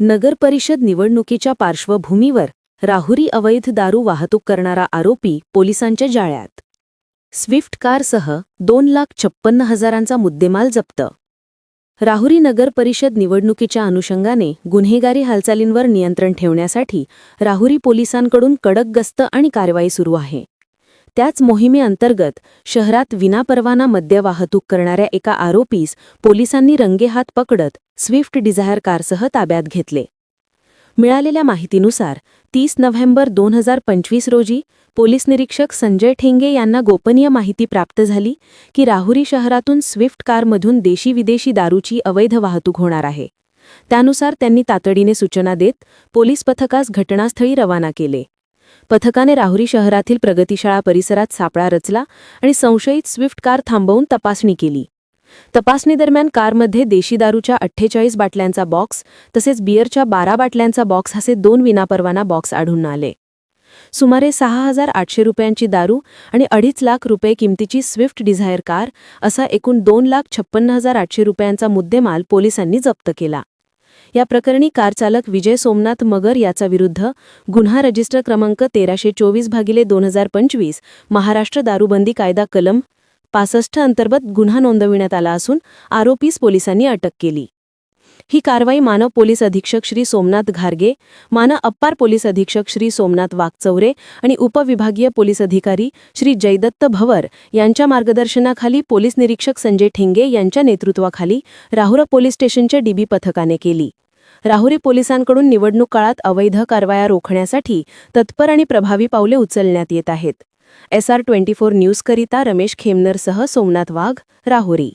नगर परिषद निवडणुकीच्या पार्श्वभूमीवर राहुरी अवैध दारू वाहतूक करणारा आरोपी पोलिसांच्या जाळ्यात. स्विफ्ट कारसह दोन लाख छप्पन्न हजारांचा मुद्देमाल जप्त. राहुरी नगर परिषद निवडणुकीच्या अनुषंगाने गुन्हेगारी हालचालींवर नियंत्रण ठेवण्यासाठी राहुरी पोलिसांकडून कडक गस्त आणि कारवाई सुरू आहे. त्याच मोहिमेअंतर्गत शहरात विनापरवाना मद्य वाहतूक करणाऱ्या एका आरोपीस पोलिसांनी रंगेहात पकडत स्विफ्ट डिझायर कारसह ताब्यात घेतले. मिळालेल्या माहितीनुसार तीस नोव्हेंबर दोन हजार पंचवीस रोजी पोलीस निरीक्षक संजय ठेंगे यांना गोपनीय माहिती प्राप्त झाली की राहुरी शहरातून स्विफ्ट कारमधून देशी विदेशी दारूची अवैध वाहतूक होणार आहे. त्यानुसार त्यांनी तातडीने सूचना देत पोलीस पथकास घटनास्थळी रवाना केले. पथकाने राहुरी शहरातील प्रगतीशाळा परिसरात सापळा रचला आणि संशयित स्विफ्ट कार थांबवून तपासणी केली. तपासणीदरम्यान कारमध्ये देशी दारूच्या अठ्ठेचाळीस बाटल्यांचा बॉक्स तसेच बियरच्या बारा बाटल्यांचा बॉक्स असे दोन विनापरवाना बॉक्स आढळून आले. सुमारे सहा हजार आठशे रुपयांची दारू आणि अडीच लाख रुपये किमतीची स्विफ्ट डिझायर कार असा एकूण दोन लाख छप्पन्न हजार आठशे रुपयांचा मुद्देमाल पोलिसांनी जप्त केला. या प्रकरणी कारचालक विजय सोमनाथ मगर याचा विरुद्ध गुन्हा रजिस्टर क्रमांक तेराशे चोवीस भागिले दोन हजार पंचवीस महाराष्ट्र दारूबंदी कायदा कलम पासष्ट अंतर्गत गुन्हा नोंदविण्यात आला असून आरोपीस पोलिसांनी अटक केली. ही कारवाई मानव पोलीस अधीक्षक श्री सोमनाथ घारगे मानव अप्पार पोलीस अधीक्षक श्री सोमनाथ वाघचौरे आणि उपविभागीय पोलीस अधिकारी श्री जयदत्त भवर यांच्या मार्गदर्शनाखाली पोलीस निरीक्षक संजय ठेंगे यांच्या नेतृत्वाखाली राहुरा पोलीस स्टेशनच्या डीबी पथकाने केली. राहुरी पोलिसांकडून निवडणूक काळात अवैध कारवाया रोखण्यासाठी तत्पर आणि प्रभावी पावले उचलण्यात येत आहेत. एस आर ट्वेंटी फोर न्यूजकरिता रमेश खेमनरसह सोमनाथ वाघ राहुरी.